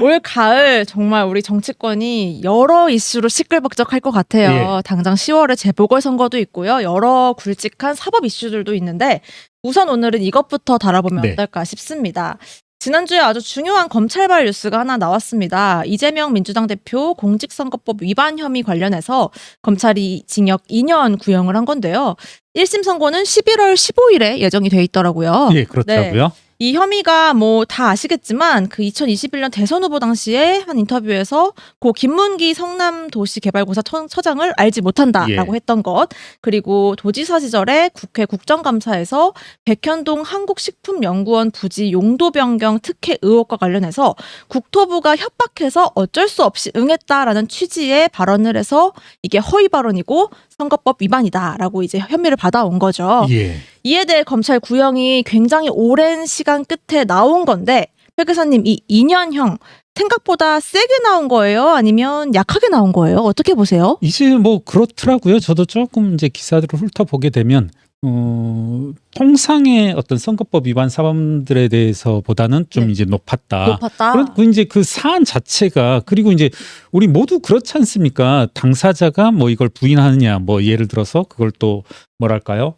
올 가을 정말 우리 정치권이 여러 이슈로 시끌벅적할 것 같아요. 당장 10월에 재보궐선거도 있고요. 여러 굵직한 사법 이슈들도 있는데 우선 오늘은 이것부터 다뤄보면 네. 어떨까 싶습니다. 지난주에 아주 중요한 검찰발 뉴스가 하나 나왔습니다. 이재명 민주당 대표 공직선거법 위반 혐의 관련해서 검찰이 징역 2년 구형을 한 건데요. 1심 선고는 11월 15일에 예정이 돼 있더라고요. 예, 그렇더라고요. 이 혐의가 뭐 다 아시겠지만 그 2021년 대선 후보 당시에 한 인터뷰에서 고 김문기 성남도시개발공사 처- 처장을 알지 못한다라고 예. 했던 것 그리고 도지사 시절에 국회 국정감사에서 백현동 한국식품연구원 부지 용도 변경 특혜 의혹과 관련해서 국토부가 협박해서 어쩔 수 없이 응했다라는 취지의 발언을 해서 이게 허위 발언이고 선거법 위반이다라고 이제 혐의를 받아온 거죠. 예. 이에 대해 검찰 구형이 굉장히 오랜 시간 끝에 나온 건데 백 교사님 이 2년형 생각보다 세게 나온 거예요? 아니면 약하게 나온 거예요? 어떻게 보세요? 이제 뭐 그렇더라고요. 저도 조금 이제 기사들을 훑어보게 되면 어, 통상의 어떤 선거법 위반 사범들에 대해서보다는 좀 네. 이제 높았다. 높았다. 그리고 이제 그 사안 자체가 그리고 이제 우리 모두 그렇지 않습니까? 당사자가 뭐 이걸 부인하느냐, 뭐 예를 들어서 그걸 또 뭐랄까요?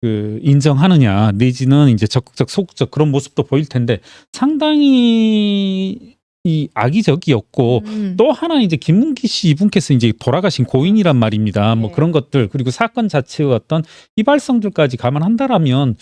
그 인정하느냐 내지는 이제 적극적 소극적 그런 모습도 보일 텐데 상당히 이 악의적이었고 음. 또 하나 이제 김문기 씨 이분께서 이제 돌아가신 고인이란 말입니다. 뭐 네. 그런 것들 그리고 사건 자체의 어떤 희발성들까지 감안한다라면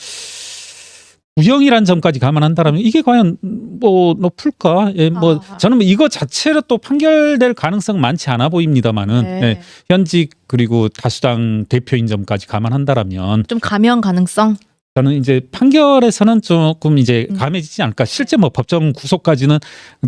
구형이란 점까지 감안한다라면 이게 과연 뭐 높을까? 예, 뭐 아. 저는 뭐 이거 자체로 또 판결될 가능성 많지 않아 보입니다만은 네. 예, 현직 그리고 다수당 대표인 점까지 감안한다라면 좀 가면 가능성. 저는 이제 판결에서는 조금 이제 음. 감해지지 않을까. 실제 뭐 법정 구속까지는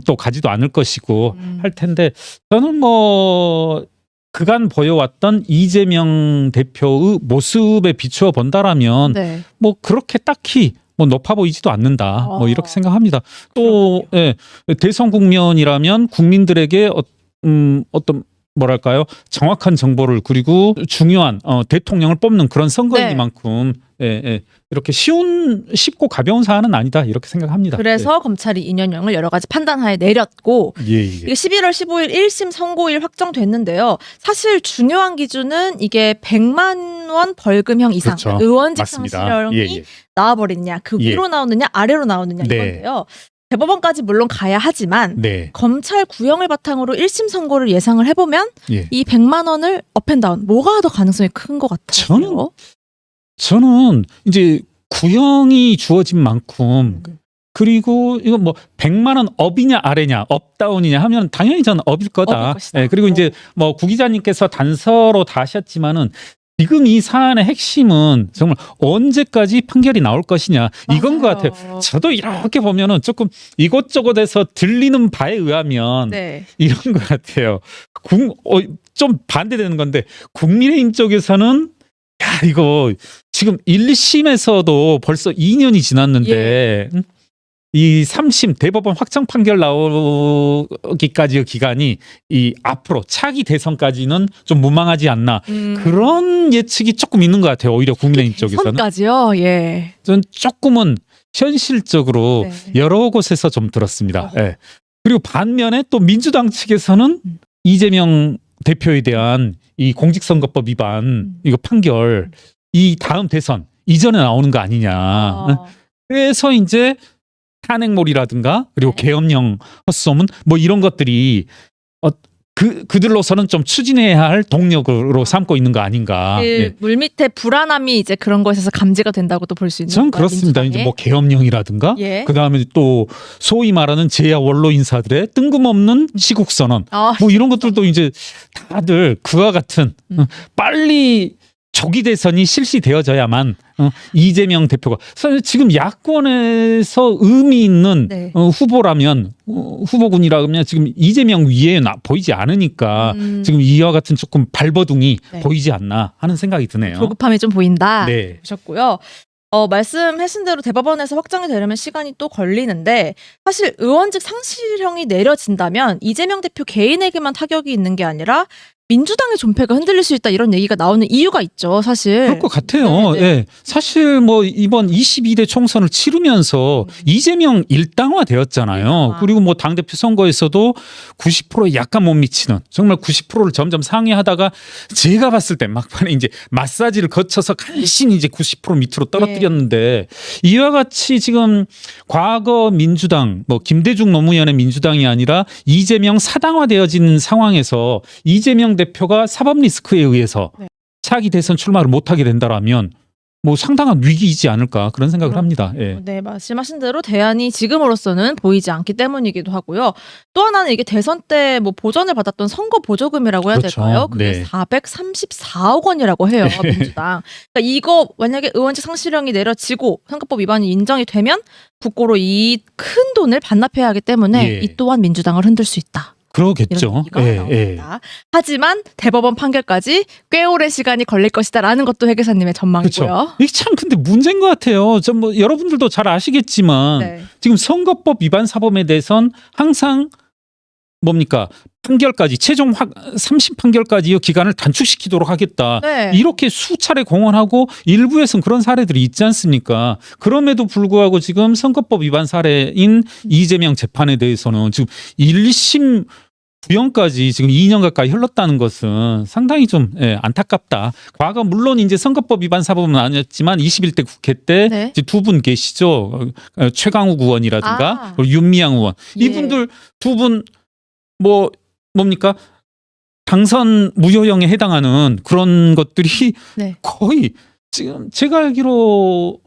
또 가지도 않을 것이고 음. 할 텐데 저는 뭐 그간 보여왔던 이재명 대표의 모습에 비추어 본다라면 네. 뭐 그렇게 딱히 뭐 높아 보이지도 않는다. 어. 뭐 이렇게 생각합니다. 또 예, 대선 국면이라면 국민들에게 어, 음, 어떤 뭐랄까요 정확한 정보를 그리고 중요한 어, 대통령을 뽑는 그런 선거이니만큼 예, 예, 이렇게 쉬운 쉽고 가벼운 사안은 아니다 이렇게 생각합니다. 그래서 검찰이 2년형을 여러 가지 판단하에 내렸고 예, 예, 예. 이게 11월 15일 1심 선고일 확정됐는데요. 사실 중요한 기준은 이게 100만 원 벌금형 이상 그렇죠. 의원직 맞습니다. 상실형이 예, 예. 나와버리느냐 그 예. 위로 나오느냐 아래로 나오느냐 네. 이건데요. 대법원까지 물론 가야 하지만 네, 검찰 구형을 바탕으로 1심 선고를 예상을 해보면 예. 이 100만 원을 업앤다운 뭐가 더 가능성이 큰 것 같아요? 저는 저는 이제 구형이 주어진 만큼 음. 그리고 이거 뭐 100만 원 업이냐 아래냐 업다운이냐 하면 당연히 저는 업일 거다. 업일 것이다. 예, 그리고 이제 뭐 구 기자님께서 단서로 다 하셨지만은 지금 이 사안의 핵심은 정말 언제까지 판결이 나올 것이냐 이건 것 같아요. 맞아요. 저도 이렇게 보면은 조금 이곳저곳에서 들리는 바에 의하면 네. 이런 것 같아요. 국, 어, 좀 반대되는 건데 국민의힘 쪽에서는 야 이거 지금 1, 2심에서도 벌써 2년이 지났는데 음? 이 3심 대법원 확정 판결 나오기까지의 기간이 이 앞으로 차기 대선까지는 좀 무망하지 않나 음. 그런 예측이 조금 있는 것 같아요. 오히려 국민의힘 쪽에서는 선까지요. 예. 전 조금은 현실적으로 네. 여러 곳에서 좀 들었습니다. 어허. 예. 그리고 반면에 또 민주당 측에서는 음. 이재명 대표에 대한 이 공직선거법 위반 음. 이거 판결 이 다음 대선 이전에 나오는 거 아니냐. 아, 그래서 이제 탄핵몰이라든가 그리고 네. 계엄령 헛소문 뭐 이런 것들이 어, 그 그들로서는 좀 추진해야 할 동력으로 삼고 있는 거 아닌가. 그 예. 물밑에 불안함이 이제 그런 것에서 감지가 된다고도 볼 수 있는 전 그렇습니다. 이제 민주당의? 뭐 계엄령이라든가 예. 그 다음에 또 소위 말하는 제야 원로 인사들의 뜬금없는 시국 선언 아, 뭐 이런 것들도 이제 다들 그와 같은 음. 어, 빨리 조기 대선이 실시되어져야만 어, 이재명 대표가 사실 지금 야권에서 의미 있는 네. 어, 후보라면 어, 후보군이라면 지금 이재명 위에 나, 보이지 않으니까 음, 지금 이와 같은 조금 발버둥이 네. 보이지 않나 하는 생각이 드네요. 조급함이 좀 보인다. 네. 보셨고요. 어, 말씀하신 대로 대법원에서 확정이 되려면 시간이 또 걸리는데 사실 의원직 상실형이 내려진다면 이재명 대표 개인에게만 타격이 있는 게 아니라 민주당의 존폐가 흔들릴 수 있다 이런 얘기가 나오는 이유가 있죠, 사실. 그럴 것 같아요. 네, 네. 예. 사실 뭐 이번 22대 총선을 치르면서 이재명 일당화 되었잖아요. 일당화. 그리고 뭐 당대표 선거에서도 90%에 약간 못 미치는 정말 90%를 점점 상회하다가 제가 봤을 때 막판에 이제 마사지를 거쳐서 간신히 이제 90% 밑으로 떨어뜨렸는데 이와 같이 지금 과거 민주당 뭐 김대중 노무현의 민주당이 아니라 이재명 사당화 되어진 상황에서 이재명 대표가 사법 리스크에 의해서 네. 차기 대선 출마를 못하게 된다라면 뭐 상당한 위기이지 않을까 그런 생각을 합니다. 예. 네, 말씀하신 대로 대안이 지금으로서는 보이지 않기 때문이기도 하고요. 또 하나는 이게 대선 때 뭐 보전을 받았던 선거 보조금이라고 해야 그렇죠. 될까요? 그게 네. 434억 원이라고 해요, 민주당. 그러니까 이거 만약에 의원직 상실형이 내려지고 선거법 위반이 인정이 되면 국고로 이 큰 돈을 반납해야 하기 때문에 예. 이 또한 민주당을 흔들 수 있다. 그러겠죠. 예, 예. 하지만 대법원 판결까지 꽤 오래 시간이 걸릴 것이다라는 것도 해 기사님의 전망이고요. 그렇죠. 이게 참 근데 문제인 것 같아요. 전뭐 여러분들도 잘 아시겠지만 네. 지금 선거법 위반 사범에 대해선 항상 뭡니까 판결까지 최종 확 3심 판결까지 이 기간을 단축시키도록 하겠다. 네. 이렇게 수차례 공언하고 일부에서는 그런 사례들이 있지 않습니까? 그럼에도 불구하고 지금 선거법 위반 사례인 이재명 재판에 대해서는 지금 1, 2심 구형까지 지금 2년 가까이 흘렀다는 것은 상당히 좀 예, 안타깝다. 과거 물론 이제 선거법 위반 사범은 아니었지만 21대 국회 때 네. 두분 계시죠. 어, 최강욱 의원이라든가 아. 그리고 윤미향 의원. 예. 이분들 두분 뭐 뭡니까? 당선 무효형에 해당하는 그런 것들이 네. 거의 지금 제가 알기로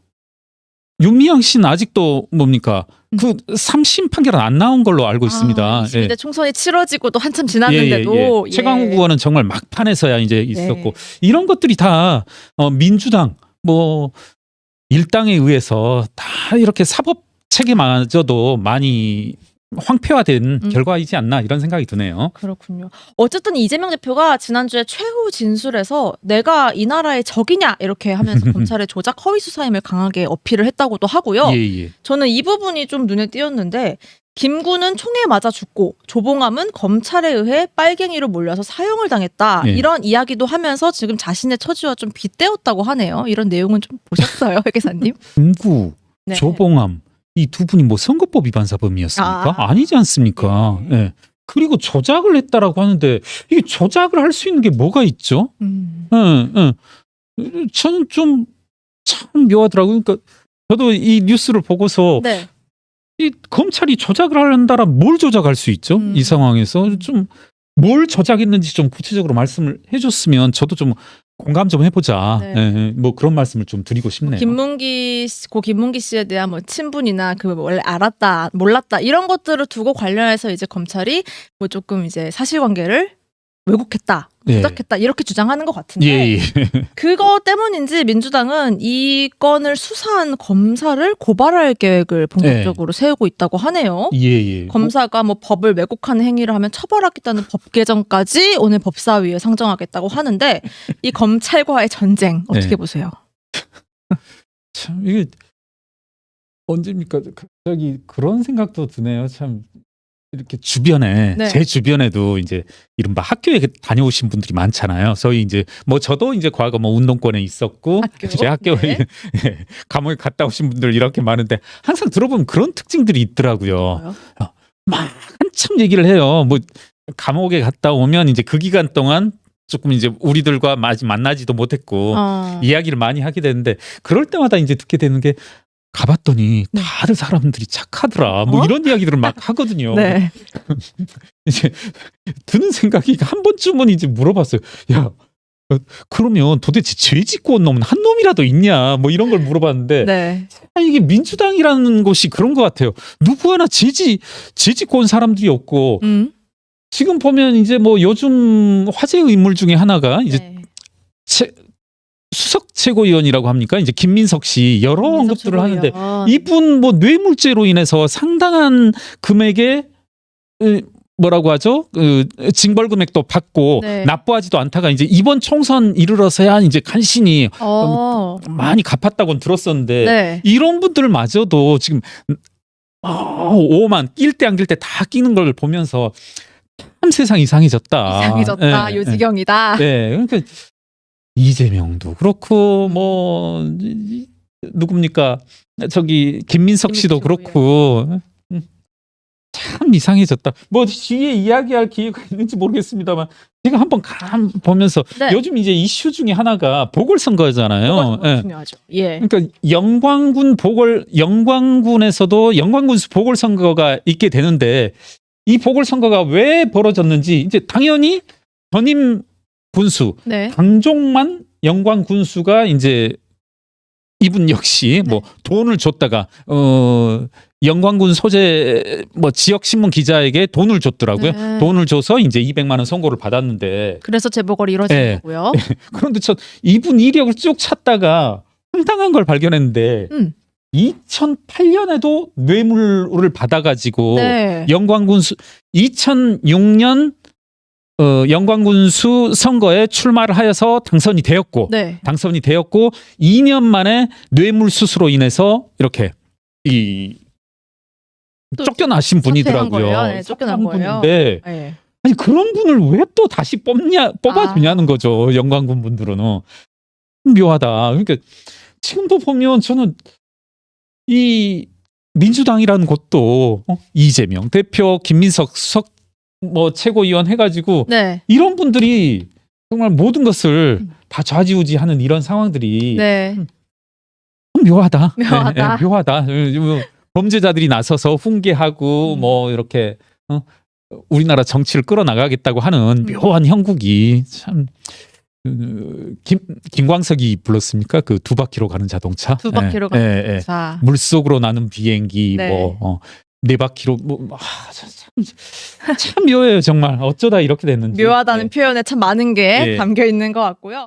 윤미향 씨는 아직도 뭡니까? 음. 그 3심 판결은 안 나온 걸로 알고 있습니다. 아, 예. 22대 총선이 치러지고도 한참 지났는데도 예, 예. 최강욱 예. 의원은 정말 막판에서야 이제 있었고 네. 이런 것들이 다 어, 민주당 뭐 일당에 의해서 다 이렇게 사법 체계마저도 많이 황폐화된 음. 결과이지 않나 이런 생각이 드네요. 그렇군요. 어쨌든 이재명 대표가 지난주에 최후 진술에서 내가 이 나라의 적이냐 이렇게 하면서 검찰의 조작 허위 수사임을 강하게 어필을 했다고도 하고요. 예, 예. 저는 이 부분이 좀 눈에 띄었는데 김구는 총에 맞아 죽고 조봉암은 검찰에 의해 빨갱이로 몰려서 사형을 당했다. 예. 이런 이야기도 하면서 지금 자신의 처지와 좀 빗대었다고 하네요. 이런 내용은 좀 보셨어요, 회계사님? 김구, 네. 조봉암 이 두 분이 뭐 선거법 위반 사범이었습니까? 아. 아. 니지 않습니까? 네. 예. 그리고 조작을 했다라고 하는데 이게 조작을 할 수 있는 게 뭐가 있죠? 음. 예, 예. 저는 좀 참 묘하더라고요. 그러니까 저도 이 뉴스를 보고서 네. 이 검찰이 조작을 한다라 뭘 조작할 수 있죠? 음. 이 상황에서 좀 뭘 조작했는지 좀 구체적으로 말씀을 해줬으면 저도 좀 공감 좀 해보자. 네. 예, 예. 뭐 그런 말씀을 좀 드리고 싶네요. 김문기 씨, 고 김문기 씨에 대한 뭐 친분이나 그 원래 알았다 몰랐다 이런 것들을 두고 관련해서 이제 검찰이 뭐 조금 이제 사실관계를 왜곡했다 예. 조작했다 이렇게 주장하는 것 같은데 예, 예. 그거 때문인지 민주당은 이 건을 수사한 검사를 고발할 계획을 본격적으로 세우고 있다고 하네요. 예, 예. 검사가 뭐 법을 왜곡하는 행위를 하면 처벌하겠다는 법 개정까지 오늘 법사위에 상정하겠다고 하는데 이 검찰과의 전쟁 어떻게 네. 보세요? 참 이게 언제입니까? 갑자기 그런 생각도 드네요. 참 이렇게 주변에 네. 제 주변에도 이제 이른바 학교에 다녀오신 분들이 많잖아요. 저희 이제 뭐 저도 이제 과거 뭐 운동권에 있었고 학교? 제 학교에 네. 예, 감옥에 갔다 오신 분들 이렇게 많은데 항상 들어보면 그런 특징들이 있더라고요. 뭐요? 막 한참 얘기를 해요. 뭐 감옥에 갔다 오면 이제 그 기간 동안 조금 이제 우리들과 만나지도 못했고 어. 이야기를 많이 하게 되는데 그럴 때마다 이제 듣게 되는 게 가봤더니 네. 다들 사람들이 착하더라. 뭐 어? 이런 이야기들을 막 하거든요. 네. 이제 드는 생각이 한 번쯤은 이제 물어봤어요. 야, 어, 그러면 도대체 죄 짓고 온 놈은 한 놈이라도 있냐? 뭐 이런 걸 물어봤는데 네. 아, 이게 민주당이라는 곳이 그런 것 같아요. 누구 하나 죄지 죄 짓고 온 사람들이 없고 음. 지금 보면 이제 뭐 요즘 화제의 인물 중에 하나가 이제 네. 최, 수석 최고위원이라고 합니까? 이제 김민석 씨 여러 민석 언급들을 하는데 최고위원. 이분 뭐 뇌물죄로 인해서 상당한 금액의 으, 뭐라고 하죠? 그 징벌 금액도 받고 네. 납부하지도 않다가 이제 이번 총선 이르러서야 이제 간신히 어. 많이 갚았다고는 들었었는데 네. 이런 분들마저도 지금 어, 오만 낄 때 안 낄 때 다 끼는 걸 보면서 참 세상 이상해졌다. 이상해졌다. 예, 요지경이다. 예. 예, 그러니까 이재명도 그렇고 뭐 이- 누굽니까 저기 김민석 씨도 그렇고 음, 참 이상해졌다. 뭐 뒤에 이야기할 기회가 있는지 모르겠습니다만 지금 한번 감 보면서 네. 요즘 이제 이슈 중에 하나가 보궐선거잖아요. 예. 중요하죠. 예. 그러니까 영광군 보궐 영광군에서도 영광군수 보궐선거가 있게 되는데 이 보궐선거가 왜 벌어졌는지 이제 당연히 전임 군수 네. 강종만 영광 군수가 이제 이분 역시 뭐 돈을 줬다가 어 영광군 소재 뭐 지역 신문 기자에게 돈을 줬더라고요. 네. 돈을 줘서 이제 200만 원 선고를 받았는데 그래서 재보궐이 이루어진 예. 거고요. 그런데 저 이분 이력을 쭉 찾다가 황당한 걸 발견했는데 음. 2008년에도 뇌물을 받아가지고 네. 영광군 수 2006년 어, 영광군수 선거에 출마를 하여서 당선이 되었고 네. 당선이 되었고 2년 만에 뇌물 수수로 인해서 이렇게 이 또 쫓겨나신 사퇴한 분이더라고요. 거예요. 네, 쫓겨난 사퇴한 거예요. 분인데 네. 아니 그런 분을 왜 또 다시 뽑냐 뽑아주냐는 아. 거죠 영광군 분들은 묘하다 그러니까 지금도 보면 저는 이 민주당이라는 곳도 어? 이재명 대표 김민석 수석 뭐 최고위원 해가지고 네. 이런 분들이 정말 모든 것을 음. 다 좌지우지하는 이런 상황들이 네. 묘하다. 묘하다. 네, 네, 묘하다. 뭐 범죄자들이 나서서 훈계하고 음. 뭐 이렇게 어? 우리나라 정치를 끌어나가겠다고 하는 음. 묘한 형국이 참 그, 김 김광석이 불렀습니까? 그 두 바퀴로 가는 자동차. 두 바퀴로 예, 가는 예, 예. 자. 물 속으로 나는 비행기 네. 뭐 어, 네 바퀴로 아, 뭐참 참 묘해요 정말 어쩌다 이렇게 됐는지 묘하다는 네. 표현에 참 많은 게 예. 담겨 있는 것 같고요.